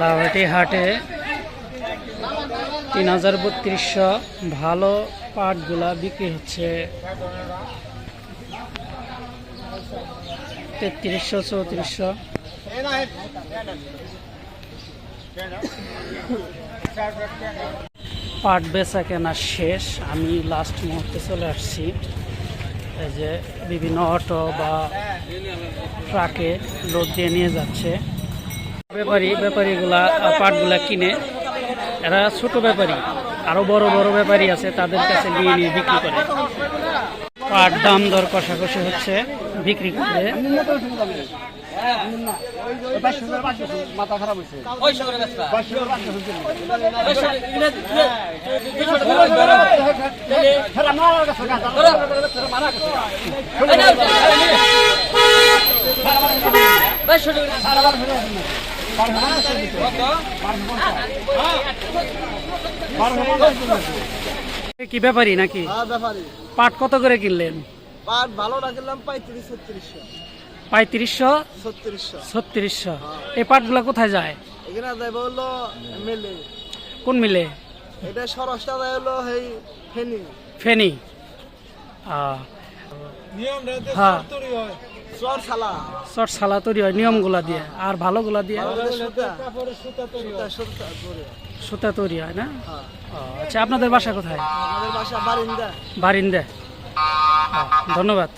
লাভাটি হাটে তিন হাজার বত্রিশশো ভালো পাটগুলা বিক্রি হচ্ছে। তেত্রিশশো চৌত্রিশশো। পাট বেচা কেনা শেষ। আমি লাস্ট মুহূর্তে চলে আসছি। এই যে বিভিন্ন অটো বা ট্রাকে লোড দিয়ে নিয়ে যাচ্ছে। ব্যাপারী, ব্যাপারীগুলা পাটগুলা কিনে। এরা ছোট ব্যাপারী আরও বড় বড় ব্যাপারী আছে, তাদের কাছে নিয়ে নিয়ে বিক্রি করে। পাট দাম দর কষাকষি হচ্ছে বিক্রি করে। মাথা খারাপ হয়েছে কি ব্যাপারী নাকি? হ্যাঁ পাট কত করে কিনলেন? পাট ভালো রাখলাম পঁয়ত্রিশ ছত্রিশশো। পঁয়ত্রিশশো? ছত্রিশশো। ছত্রিশশো। এই পাটগুলা কোথায় যায়? এখানে দেবে হলো মেলে। কোন মিলে? এটা সরসটা দেয় হলো এই ফেনি। ফেনি। হ্যাঁ। চট সালা তৈরি হয় নিয়মগুলা দিয়ে। আর ভালোগুলা দিয়ে? সুতা। তৈরি হয়। না? হ্যাঁ। আচ্ছা আপনাদের বাসা কোথায়? বারিন্দা। ধন্যবাদ।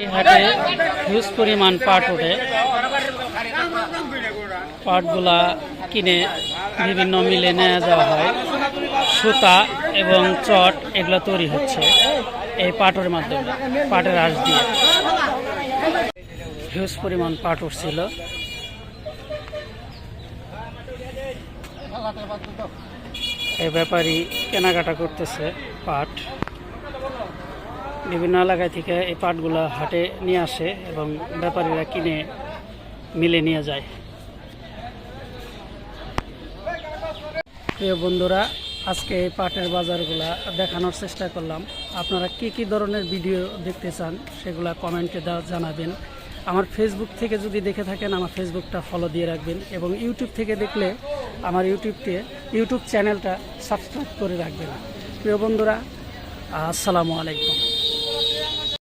এই হাটে হিউজ পরিমাণ পাট ওঠে। পাটগুলা কিনে বিভিন্ন মিলে নেওয়া যাওয়া হয়। সুতা এবং চট এগুলো তৈরি হচ্ছে এই পাটের মাধ্যমে, পাটের আঁশ দিয়ে। হিউজ পরিমাণ পাট উঠছিল। এই ব্যাপারী কেনাকাটা করতেছে পাট। বিভিন্ন এলাকা থেকে এই পাটগুলো হাটে নিয়ে আসে এবং ব্যাপারীরা কিনে মিলে নিয়ে যায়। প্রিয় বন্ধুরা, আজকে এই পাটের বাজারগুলা দেখানোর চেষ্টা করলাম। আপনারা কি কি ধরনের ভিডিও দেখতে চান সেগুলা কমেন্টে জানাবেন। আমার ফেসবুক থেকে যদি দেখে থাকেন, আমার ফেসবুকটা ফলো দিয়ে রাখবেন এবং ইউটিউব থেকে দেখলে আমার ইউটিউবতে ইউটিউব চ্যানেলটা সাবস্ক্রাইব করে রাখবেন। প্রিয় বন্ধুরা, আসসালামু আলাইকুম।